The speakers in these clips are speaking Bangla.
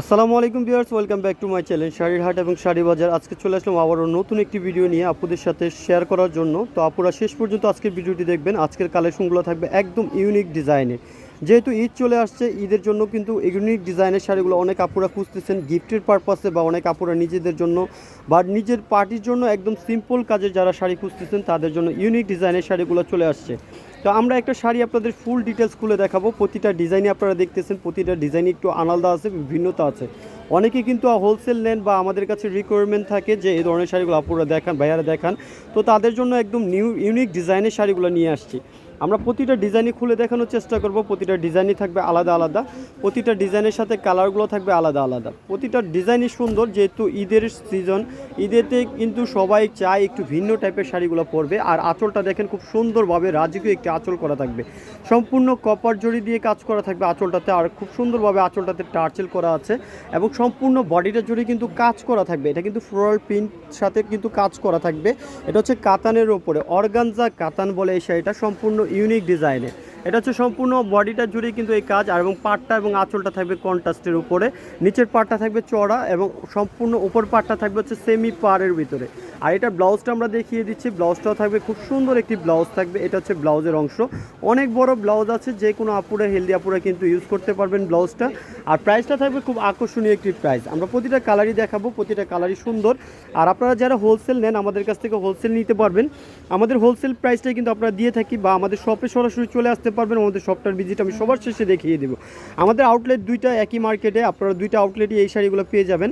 আসসালামু আলাইকুম viewers, welcome back to my channel শাড়ির হাট এবং শাড়ি বাজার আজকে চলে আসলাম আবারও নতুন একটি ভিডিও নিয়ে আপুদের সাথে শেয়ার করার জন্য। তো আপুরা শেষ পর্যন্ত আজকের ভিডিওটি দেখবেন। আজকের কালেকশনগুলো থাকবে একদম ইউনিক ডিজাইনের যেহেতু ঈদ চলে আসছে, ঈদের জন্য কিন্তু ইউনিক ডিজাইনের শাড়িগুলো অনেক আপুরা খুঁজতেছেন গিফটের পারপাসে বা অনেক আপুরা নিজেদের জন্য বা নিজের পার্টির জন্য একদম সিম্পল কাজের যারা শাড়ি খুঁজতেছেন, তাদের জন্য ইউনিক ডিজাইনের শাড়িগুলো চলে আসছে। তো আমরা একটা শাড়ি আপনাদের ফুল ডিটেলস খুলে দেখাবো। প্রতিটা ডিজাইনে আপনারা দেখতেছেন, প্রতিটা ডিজাইনে একটু আলাদা আছে বিভিন্নতা আছে। অনেকে কিন্তু হোলসেল নেন বা আমাদের কাছে রিকোয়ারমেন্ট থাকে যে এই ধরনের শাড়িগুলো আপনারা দেখান, ভাইয়ারা দেখান। তো তাদের জন্য একদম নিউ ইউনিক ডিজাইনের শাড়িগুলো নিয়ে আসছি। আমরা প্রতিটা ডিজাইনই খুলে দেখানোর চেষ্টা করব, প্রতিটা ডিজাইনই থাকবে আলাদা আলাদা, প্রতিটা ডিজাইনের সাথে কালারগুলো থাকবে আলাদা আলাদা। প্রতিটা ডিজাইনই সুন্দর, যেহেতু ঈদের সিজন ঈদেতে কিন্তু সবাই চায় একটু ভিন্ন টাইপের শাড়িগুলো পরবে, আর আঁচলটা দেখেন খুব সুন্দরভাবে রাজকীয় একটি আঁচল করা থাকবে। সম্পূর্ণ কপার জড়ি দিয়ে কাজ করা থাকবে আঁচলটাতে, আর খুব সুন্দরভাবে আঁচলটাতে টার্চেল করা আছে, এবং সম্পূর্ণ বডিটা জুড়ে কিন্তু কাজ করা থাকবে। এটা কিন্তু ফ্লোরাল প্রিন্ট সাথে কিন্তু কাজ করা থাকবে। এটা হচ্ছে কাতানের ওপরে অর্গানজা কাতান বলে এই শাড়িটা, সম্পূর্ণ ইউনিক ডিজাইনের। এটা হচ্ছে সম্পূর্ণ বডিটা জুড়ে কিন্তু এই কাজ, আর এবং পাটটা এবং আঁচলটা থাকবে কন্ট্রাস্টের উপরে। নিচের পাটটা থাকবে চড়া এবং সম্পূর্ণ উপর পাটটা থাকবে হচ্ছে সেমি পাড়ের ভিতরে। আর এটা ব্লাউজটা আমরা দেখিয়ে দিচ্ছি, ব্লাউজটাও থাকবে খুব সুন্দর একটি ব্লাউজ থাকবে, এটা হচ্ছে ব্লাউজের অংশ। অনেক বড় ব্লাউজ আছে, যে কোনো আপুরা, হেলদি আপুরা কিন্তু ইউজ করতে পারবেন ব্লাউজটা। আর প্রাইসটা থাকবে খুব আকর্ষণীয় একটি প্রাইস আমরা প্রতিটা কালারই দেখাবো, প্রতিটা কালারই সুন্দর। আর আপনারা যারা হোলসেল নেন, আমাদের কাছ থেকে হোলসেল নিতে পারবেন। আমাদের হোলসেল প্রাইসটাই কিন্তু আপনারা দিয়ে থাকি বা আমাদের শপে সরাসরি চলে আসতে পারবেন, আমাদের শপটার ভিজিট আমি সবার শেষে দেখিয়ে দেবো। আমাদের আউটলেট দুইটা একই মার্কেটে আপনারা দুইটা আউটলেটই এই শাড়িগুলো পেয়ে যাবেন।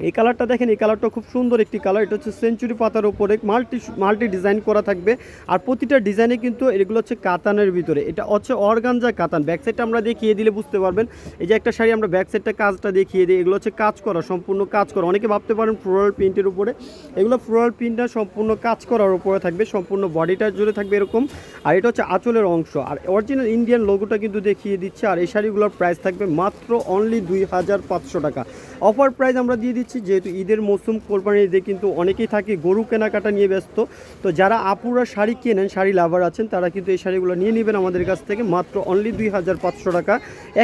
এই কালারটা দেখেন, এই কালারটা খুব সুন্দর একটি কালার। এটা হচ্ছে সেঞ্চুরি পাতার উপরে মাল্টি মাল্টি ডিজাইন করা থাকবে। আর প্রতিটা ডিজাইনে কিন্তু এগুলো হচ্ছে কাতানের ভিতরে। এটা হচ্ছে অর্গানজা কাতান। ব্যাক সাইডটা আমরা দেখিয়ে দিলে বুঝতে পারবেন। এই যে একটা শাড়ি আমরা ব্যাক সাইডটা কাজটা দেখিয়ে দিই। এগুলো হচ্ছে কাজ করা, সম্পূর্ণ কাজ করা। অনেকে ভাবতে পারেন ফ্লোরাল প্রিন্টের উপরে। এগুলো ফ্লোরাল প্রিন্টটা সম্পূর্ণ কাজ করার উপরে থাকবে। সম্পূর্ণ বডিটা জুড়ে থাকবে এরকম। আর এটা হচ্ছে আঁচলের অংশ। আর অরিজিনাল ইন্ডিয়ান লোগোটা কিন্তু দেখিয়ে দিচ্ছে। আর এই শাড়িগুলোর প্রাইস থাকবে মাত্র অনলি দুই হাজার পাঁচশো টাকা। অফার প্রাইস আমরা দিয়ে দিচ্ছি যেহেতু ঈদের মৌসুম কোরবানি ঈদে কিন্তু অনেকেই থাকে, গরু কেনাকাটা নিয়ে ব্যস্ত। তো যারা আপুরা শাড়ি কেনেন, শাড়ি লাভার আছেন, তারা কিন্তু এই শাড়িগুলো নিয়ে নেবেন আমাদের কাছ থেকে, মাত্র অনলি দুই হাজার পাঁচশো টাকা।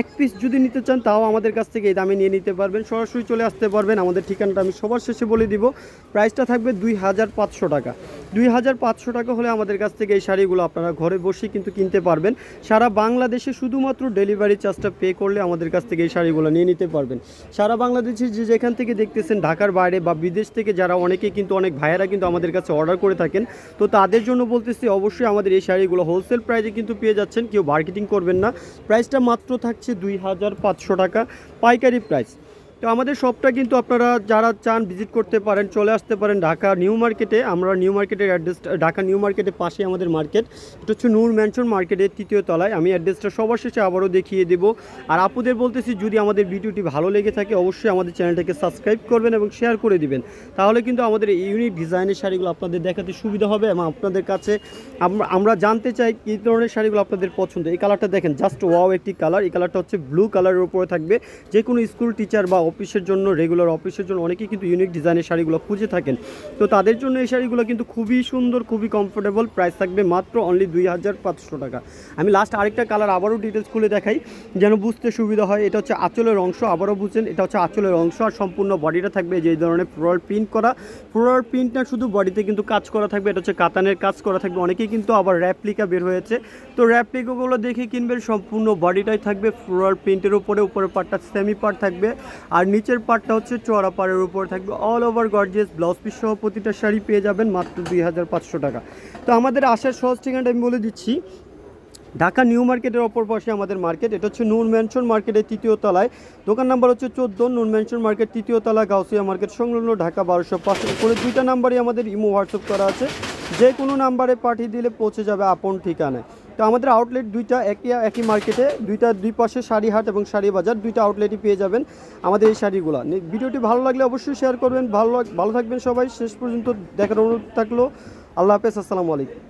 এক পিস যদি নিতে চান, তাও আমাদের কাছ থেকে এই দামে নিয়ে নিতে পারবেন। সরাসরি চলে আসতে পারবেন, আমাদের ঠিকানাটা আমি সবার শেষে বলে দিব। প্রাইসটা থাকবে দুই হাজার পাঁচশো টাকা। দুই হাজার পাঁচশো টাকা হলে আমাদের কাছ থেকে এই শাড়িগুলো আপনারা ঘরে বসে কিন্তু কিনতে পারবেন। সারা বাংলাদেশে শুধুমাত্র ডেলিভারি চার্জটা পে করলে আমাদের কাছ থেকে এই শাড়িগুলো নিয়ে নিতে পারবেন। সারা বাংলাদেশে যে যেখান থেকে দেখতেছেন ঢাকার বাইরে বা বিদেশ থেকে যারা অনেকে কিন্তু অনেক ভাইয়েরা কিন্তু আমাদের কাছে অর্ডার করে থাকেন। তো তাদের জন্য বলতেছি অবশ্যই আমাদের এই শাড়িগুলো হোলসেল প্রাইসে কিন্তু পেয়ে যাচ্ছেন, কেউ মার্কেটিং করবেন না। প্রাইসটা মাত্র থাকছে দুই হাজার পাঁচশো টাকা, পাইকারি প্রাইস তো আমাদের শপটা কিন্তু আপনারা যারা চান ভিজিট করতে পারেন, চলে আসতে পারেন ঢাকা নিউ মার্কেটে। আমরা নিউ মার্কেটের অ্যাড্রেসটা ঢাকা নিউ মার্কেটের পাশে আমাদের মার্কেট। এটা হচ্ছে নূর ম্যানশন মার্কেটের তৃতীয় তলায়। আমি অ্যাড্রেসটা সবার শেষে আবারও দেখিয়ে দেব। আর আপুদের বলতেছি, যদি আমাদের ভিডিওটি ভালো লেগে থাকে, অবশ্যই আমাদের চ্যানেলটাকে সাবস্ক্রাইব করবেন এবং শেয়ার করে দিবেন। তাহলে কিন্তু আমাদের ইউনিক ডিজাইনের শাড়িগুলো আপনাদের দেখাতে সুবিধা হবে এবং আপনাদের কাছে আমরা আমরা জানতে চাই কী ধরনের শাড়িগুলো আপনাদের পছন্দ। এই কালারটা দেখেন জাস্ট ওয়াও একটি কালার এই কালারটা হচ্ছে ব্লু কালারের উপরে থাকবে। যে কোনো স্কুল টিচার বা অফিসের জন্য রেগুলার অফিসের জন্য অনেকেই কিন্তু ইউনিক ডিজাইনের শাড়িগুলো খুঁজে থাকেন। তো তাদের জন্য এই শাড়িগুলো কিন্তু খুবই সুন্দর, খুবই কমফোর্টেবল প্রাইস থাকবে মাত্র অনলি দুই হাজার পাঁচশো টাকা। আমি লাস্ট আরেকটা কালার আবারও ডিটেলস খুলে দেখাই, যেন বুঝতে সুবিধা হয়। এটা হচ্ছে আঁচলের অংশ, আবারও বুঝছেন, এটা হচ্ছে আঁচলের অংশ আর সম্পূর্ণ বডিটা থাকবে যে ধরনের ফ্লোরাল প্রিন্ট করা। ফ্লোরাল প্রিন্টটা শুধু বডিতে কিন্তু কাজ করা থাকবে, এটা হচ্ছে কাতানের কাজ করা থাকবে। অনেকেই কিন্তু আবার র্যাপ্লিকা বের হয়েছে। তো র্যাপ্লিকাগুলো দেখে কিনবেন, সম্পূর্ণ বডিটাই থাকবে ফ্লোরাল প্রিন্টের উপরে, উপরের পার্টটা সেমি পার্ট থাকবে। আর নিচের পার্টটা হচ্ছে চড়া পাড়ের উপর থাকবে। All over gorgeous blouse piece সহ প্রতিটা শাড়ি পেয়ে যাবেন মাত্র দুই হাজার পাঁচশো টাকা। তো আমাদের আসার সহজ ঠিকানাটা আমি বলে দিচ্ছি। ঢাকা নিউ মার্কেটের অপর পাশে আমাদের মার্কেট। এটা হচ্ছে নূর ম্যানশন মার্কেটের তৃতীয় তলায়। দোকান নাম্বার হচ্ছে চোদ্দ, নূর ম্যানশন মার্কেট তৃতীয় তলা, গাউসিয়া মার্কেট, সংলগ্ন ঢাকা বারোশো পাঁচ করে দুইটা নাম্বারই আমাদের ইমো, হোয়াটসঅ্যাপ করা আছে। যে কোনো নাম্বারে পাঠিয়ে দিলে পৌঁছে যাবে আপন ঠিকানায়। তো আমাদের আউটলেট দুইটা একই একই মার্কেটে দুইটা দুই পাশে শাড়ি হাট এবং শাড়ি বাজার দুইটা আউটলেটই পেয়ে যাবেন আমাদের এই শাড়িগুলো। ভিডিওটি ভালো লাগলে অবশ্যই শেয়ার করবেন। ভালো ভালো থাকবেন সবাই। শেষ পর্যন্ত দেখার অনুরোধ থাকল। আল্লাহ হাফেজ, আসসালামু আলাইকুম।